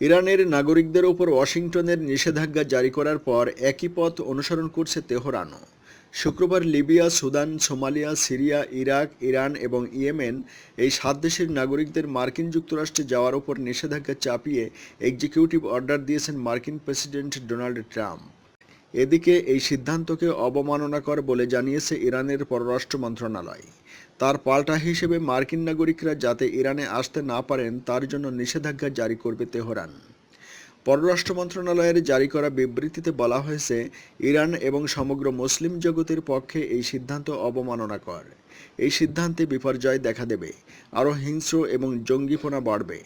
ইরানের নাগরিকদের ওপর ওয়াশিংটনের নিষেধাজ্ঞা জারি করার পর একই পথ অনুসরণ করছে তেহরানও। শুক্রবার Libya, Sudan, Somalia, Syria, Iraq, Iran এবং ইয়েমেন এই সাত দেশের নাগরিকদের মার্কিন যুক্তরাষ্ট্রে যাওয়ার উপর নিষেধাজ্ঞা চাপিয়ে এক্সিকিউটিভ অর্ডার দিয়েছেন মার্কিন প্রেসিডেন্ট ডোনাল্ড ট্রাম্প। এদিকে এই সিদ্ধান্তকে অবমাননাকর বলে জানিয়েছে ইরানের পররাষ্ট্র মন্ত্রণালয়। তার পাল্টা হিসেবে মার্কিন নাগরিকরা যাতে ইরানে আসতে না পারেন, তার জন্য নিষেধাজ্ঞা জারি করবে তেহরান। পররাষ্ট্র মন্ত্রণালয়ের জারি করা বিবৃতিতে বলা হয়েছে, ইরান এবং সমগ্র মুসলিম জগতের পক্ষে এই সিদ্ধান্ত অবমাননাকর। এই সিদ্ধান্তে বিপর্যয় দেখা দেবে। আরও হিংস্র এবং জঙ্গিপনা বাড়বে।